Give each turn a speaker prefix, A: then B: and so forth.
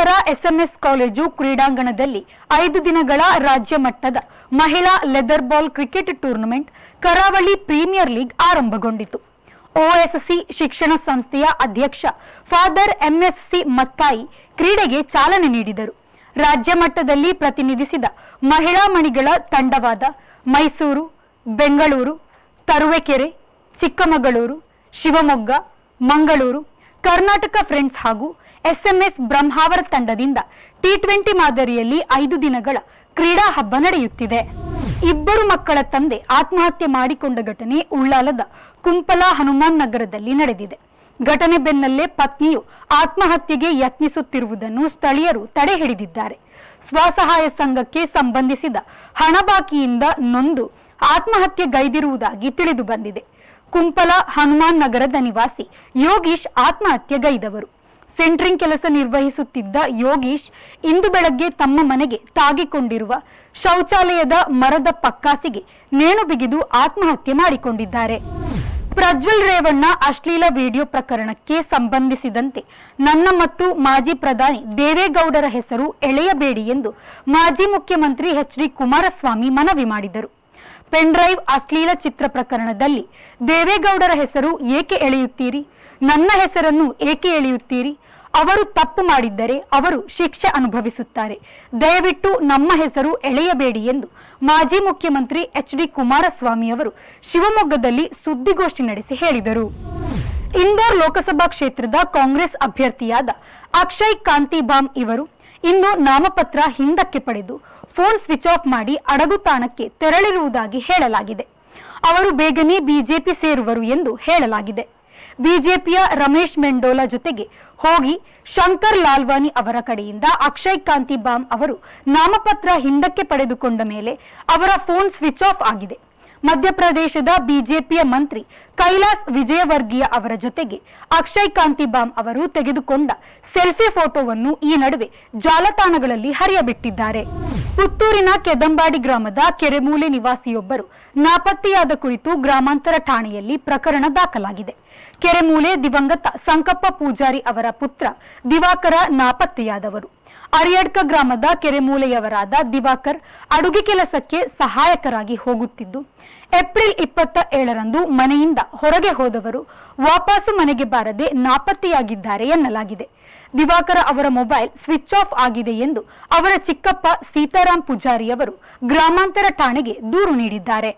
A: ಸೋಮವಾರ SMS college ಕ್ರೀಡಾಂಗಣದಲ್ಲಿ ಐದು ದಿನಗಳ ರಾಜ್ಯ ಮಟ್ಟದ ಮಹಿಳಾ leather ball cricket tournament Karavali premier league ಆರಂಭಗೊಂಡಿತು. ಓಎಸ್ಸಿ ಶಿಕ್ಷಣ ಸಂಸ್ಥೆಯ ಅಧ್ಯಕ್ಷ ಫಾದರ್ ಎಂಎಸ್ಸಿ ಮತ್ತಾಯಿ ಕ್ರೀಡೆಗೆ ಚಾಲನೆ ನೀಡಿದರು. ರಾಜ್ಯ ಮಟ್ಟದಲ್ಲಿ ಪ್ರತಿನಿಧಿಸಿದ ಮಹಿಳಾ ಮಣಿಗಳ ತಂಡವಾದ ಮೈಸೂರು, ಬೆಂಗಳೂರು, ತರುವೆಕೆರೆ, ಚಿಕ್ಕಮಗಳೂರು, ಶಿವಮೊಗ್ಗ, ಮಂಗಳೂರು, ಕರ್ನಾಟಕ ಫ್ರೆಂಡ್ಸ್ ಹಾಗೂ ಎಸ್ಎಂಎಸ್ ಬ್ರಹ್ಮಾವರ ತಂಡದಿಂದ ಟಿ ಟ್ವೆಂಟಿ ಮಾದರಿಯಲ್ಲಿ ಐದು ದಿನಗಳ ಕ್ರೀಡಾ ಹಬ್ಬ ನಡೆಯುತ್ತಿದೆ. ಇಬ್ಬರು ಮಕ್ಕಳ ತಂದೆ ಆತ್ಮಹತ್ಯೆ ಮಾಡಿಕೊಂಡ ಘಟನೆ ಉಳ್ಳಾಲದ ಕುಂಪಲ ಹನುಮಾನ್ ನಗರದಲ್ಲಿ ನಡೆದಿದೆ. ಘಟನೆ ಬೆನ್ನಲ್ಲೇ ಪತ್ನಿಯು ಆತ್ಮಹತ್ಯೆಗೆ ಯತ್ನಿಸುತ್ತಿರುವುದನ್ನು ಸ್ಥಳೀಯರು ತಡೆ ಹಿಡಿದಿದ್ದಾರೆ. ಸ್ವಸಹಾಯ ಸಂಘಕ್ಕೆ ಸಂಬಂಧಿಸಿದ ಹಣ ಬಾಕಿಯಿಂದ ನೊಂದು ಆತ್ಮಹತ್ಯೆಗೈದಿರುವುದಾಗಿ ತಿಳಿದು ಬಂದಿದೆ. ಕುಂಪಲ ಹನುಮಾನ್ ನಗರದ ನಿವಾಸಿ ಯೋಗೀಶ್ ಆತ್ಮಹತ್ಯೆಗೈದವರು ಸೆಂಟ್ರಿಂಗ್ ಕೆಲಸ ನಿರ್ವಹಿಸುತ್ತಿದ್ದ ಯೋಗೀಶ್ ಇಂದು ಬೆಳಗ್ಗೆ ತಮ್ಮ ಮನೆಗೆ ತಾಗಿಕೊಂಡಿರುವ ಶೌಚಾಲಯದ ಮರದ ಪಕ್ಕಾಸಿಗೆ ನೇಣು ಬಿಗಿದು ಆತ್ಮಹತ್ಯೆ ಮಾಡಿಕೊಂಡಿದ್ದಾರೆ. ಪ್ರಜ್ವಲ್ ರೇವಣ್ಣ ಅಶ್ಲೀಲ ವಿಡಿಯೋ ಪ್ರಕರಣಕ್ಕೆ ಸಂಬಂಧಿಸಿದಂತೆ ನನ್ನ ಮತ್ತು ಮಾಜಿ ಪ್ರಧಾನಿ ದೇವೇಗೌಡರ ಹೆಸರು ಎಳೆಯಬೇಡಿ ಎಂದು ಮಾಜಿ ಮುಖ್ಯಮಂತ್ರಿ ಎಚ್ ಡಿ ಕುಮಾರಸ್ವಾಮಿ ಮನವಿ ಮಾಡಿದರು. ಪೆನ್ಡ್ರೈವ್ ಅಶ್ಲೀಲ ಚಿತ್ರ ಪ್ರಕರಣದಲ್ಲಿ ದೇವೇಗೌಡರ ಹೆಸರು ಏಕೆ ಎಳೆಯುತ್ತೀರಿ? ನನ್ನ ಹೆಸರನ್ನು ಏಕೆ ಎಳೆಯುತ್ತೀರಿ? ಅವರು ತಪ್ಪು ಮಾಡಿದ್ದರೆ ಅವರು ಶಿಕ್ಷೆ ಅನುಭವಿಸುತ್ತಾರೆ. ದಯವಿಟ್ಟು ನಮ್ಮ ಹೆಸರು ಎಳೆಯಬೇಡಿ ಎಂದು ಮಾಜಿ ಮುಖ್ಯಮಂತ್ರಿ ಎಚ್ ಡಿ ಕುಮಾರಸ್ವಾಮಿ ಅವರು ಶಿವಮೊಗ್ಗದಲ್ಲಿ ಸುದ್ದಿಗೋಷ್ಠಿ ನಡೆಸಿ ಹೇಳಿದರು. ಇಂದೋರ್ ಲೋಕಸಭಾ ಕ್ಷೇತ್ರದ ಕಾಂಗ್ರೆಸ್ ಅಭ್ಯರ್ಥಿಯಾದ ಅಕ್ಷಯ್ ಕಾಂತಿಬಾಮ್ ಇವರು ಇಂದು ನಾಮಪತ್ರ ಹಿಂದಕ್ಕೆ ಪಡೆದು ಫೋನ್ ಸ್ವಿಚ್ ಆಫ್ ಮಾಡಿ ಅಡಗು ತಾಣಕ್ಕೆ ತೆರಳಿರುವುದಾಗಿ ಹೇಳಲಾಗಿದೆ. ಅವರು ಬೇಗನೆ ಬಿಜೆಪಿ ಸೇರುವರು ಎಂದು ಹೇಳಲಾಗಿದೆ. ಬಿಜೆಪಿಯ ರಮೇಶ್ ಮೆಂಡೋಲಾ ಜೊತೆಗೆ ಹೋಗಿ ಶಂಕರ್ ಲಾಲ್ವಾನಿ ಅವರ ಕಡೆಯಿಂದ ಅಕ್ಷಯ್ ಕಾಂತಿ ಬಾಮ್ ಅವರು ನಾಮಪತ್ರ ಹಿಂದಕ್ಕೆ ಪಡೆದುಕೊಂಡ ಮೇಲೆ ಅವರ ಫೋನ್ ಸ್ವಿಚ್ ಆಫ್ ಆಗಿದೆ. ಮಧ್ಯಪ್ರದೇಶದ ಬಿಜೆಪಿಯ ಮಂತ್ರಿ ಕೈಲಾಸ್ ವಿಜಯವರ್ಗೀಯ ಅವರ ಜೊತೆಗೆ ಅಕ್ಷಯ್ ಕಾಂತಿ ಬಾಮ್ ಅವರು ತೆಗೆದುಕೊಂಡ ಸೆಲ್ಫಿ ಫೋಟೋವನ್ನು ಈ ನಡುವೆ ಜಾಲತಾಣಗಳಲ್ಲಿ ಹರಿಯಬಿಟ್ಟಿದ್ದಾರೆ. ಪುತ್ತೂರಿನ ಕೆದಂಬಾಡಿ ಗ್ರಾಮದ ಕೆರೆಮೂಲೆ ನಿವಾಸಿಯೊಬ್ಬರು ನಾಪತ್ತೆಯಾದ ಕುರಿತು ಗ್ರಾಮಾಂತರ ಠಾಣೆಯಲ್ಲಿ ಪ್ರಕರಣ ದಾಖಲಾಗಿದೆ. ಕೆರೆಮೂಲೆ ದಿವಂಗತ ಸಂಕಪ್ಪ ಪೂಜಾರಿ ಅವರ ಪುತ್ರ ದಿವಾಕರ ನಾಪತ್ತೆಯಾದವರು. ಅರಿಯಡ್ಕ ಗ್ರಾಮದ ಕೆರೆಮೂಲೆಯವರಾದ ದಿವಾಕರ್ ಅಡುಗೆ ಕೆಲಸಕ್ಕೆ ಸಹಾಯಕರಾಗಿ ಹೋಗುತ್ತಿದ್ದು, ಏಪ್ರಿಲ್ ಇಪ್ಪತ್ತ ಏಳರಂದು ಮನೆಯಿಂದ ಹೊರಗೆ ಹೋದವರು ವಾಪಸು ಮನೆಗೆ ಬಾರದೆ ನಾಪತ್ತೆಯಾಗಿದ್ದಾರೆ ಎನ್ನಲಾಗಿದೆ. ದಿವಾಕರ ಅವರ ಮೊಬೈಲ್ ಸ್ವಿಚ್ ಆಫ್ ಆಗಿದೆ ಎಂದು ಅವರ ಚಿಕ್ಕಪ್ಪ ಸೀತಾರಾಮ್ ಪೂಜಾರಿಯವರು ಗ್ರಾಮಾಂತರ ಠಾಣೆಗೆ ದೂರು ನೀಡಿದ್ದಾರೆ.